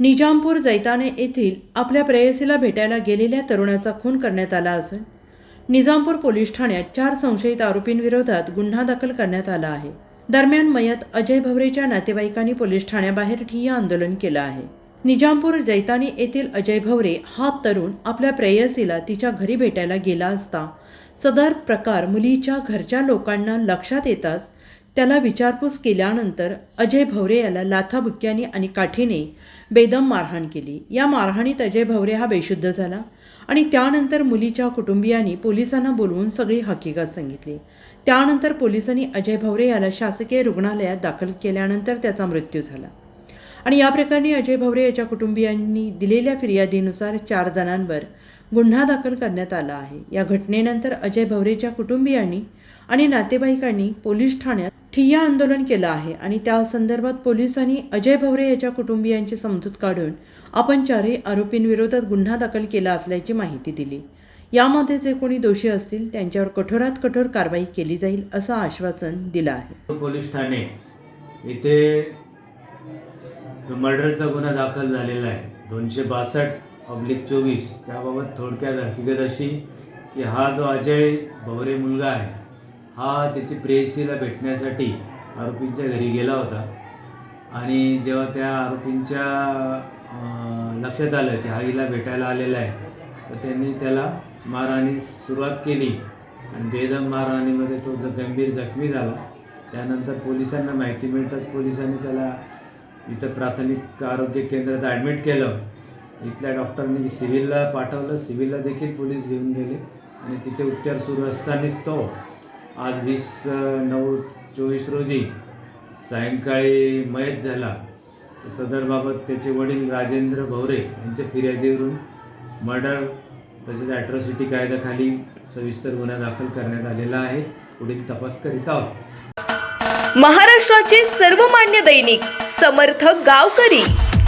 निजामपूर जैताने येथील आपल्या प्रेयसीला भेटायला गेलेल्या तरुणाचा खून करण्यात आला असून निजामपूर पोलीस ठाण्यात चार संशयित आरोपींविरोधात गुन्हा दाखल करण्यात आला आहे. दरम्यान मयत अजय भवरेच्या नातेवाईकांनी पोलीस ठाण्याबाहेर ठिय्या आंदोलन केलं आहे. निजामपूर जैतानी येथील अजय भवरे हा तरुण आपल्या प्रेयसीला तिच्या घरी भेटायला गेला असता सदर प्रकार मुलीच्या घरच्या लोकांना लक्षात येताच त्याला विचारपूस केल्यानंतर अजय भवरे याला लाथाबुक्क्याने आणि काठीने बेदम मारहाण केली. या मारहाणीत अजय भवरे हा बेशुद्ध झाला आणि त्यानंतर मुलीच्या कुटुंबियांनी पोलिसांना बोलवून सगळी हकीकत सांगितली. त्यानंतर पोलिसांनी अजय भवरे याला शासकीय रुग्णालयात दाखल केल्यानंतर त्याचा मृत्यू झाला. आणि या प्रकरणी अजय भवरे याच्या कुटुंबियांनी दिलेल्या फिर्यादीनुसार चार जणांवर गुन्हा दाखल करण्यात आला आहे. या घटनेनंतर अजय भवरेच्या कुटुंबियांनी आणि नातेवाईकांनी पोलीस ठाण्यात ठिय्या आंदोलन केलं आहे आणि त्या संदर्भात पोलिसांनी अजय भवरे याच्या कुटुंबियांची समजूत काढून आपण चारही आरोपींविरोधात गुन्हा दाखल केला असल्याची माहिती दिली. यामध्ये जे कोणी दोषी असतील त्यांच्यावर कठोरात कठोर कारवाई केली जाईल असं आश्वासन दिलं आहे. पोलीस ठाणे इथे मर्डरचा गुन्हा दाखल झालेला आहे. दोनशे बासष्ट पब्लिक चोवीस त्याबाबत थोडक्यात हकीकत अशी की हा जो अजय भवरे मुलगा आहे हा त्याची प्रेयसीला भेटण्यासाठी आरोपींच्या घरी गेला होता. आणि जेव्हा त्या आरोपींच्या लक्षात आलं की हा हिला भेटायला आलेला आहे तर त्यांनी त्याला मारहाणी सुरुवात केली. आणि बेदम मारहाणीमध्ये तो ज गंभीर जखमी झाला त्यानंतर पोलिसांना माहिती मिळतात पोलिसांनी त्याला इथं प्राथमिक आरोग्य केंद्रात ॲडमिट केलं. इथल्या डॉक्टरनी सिव्हिलला पाठवलं. सिव्हिलला देखील पोलीस घेऊन गेले. आणि तिथे उपचार सुरू असतानाच तो आज वीस नऊ चोवीस रोजी सायंकाळी मयत झाला. तर सदरबाबत त्याचे वडील राजेंद्र भवरे यांच्या फिर्यादीवरून मर्डर तसेच ॲट्रॉसिटी कायद्याखाली सविस्तर गुन्हा दाखल करण्यात आलेला आहे. पुढील तपास करीत आहोत. महाराष्ट्राचे सर्वमान्य दैनिक समर्थ गावकरी.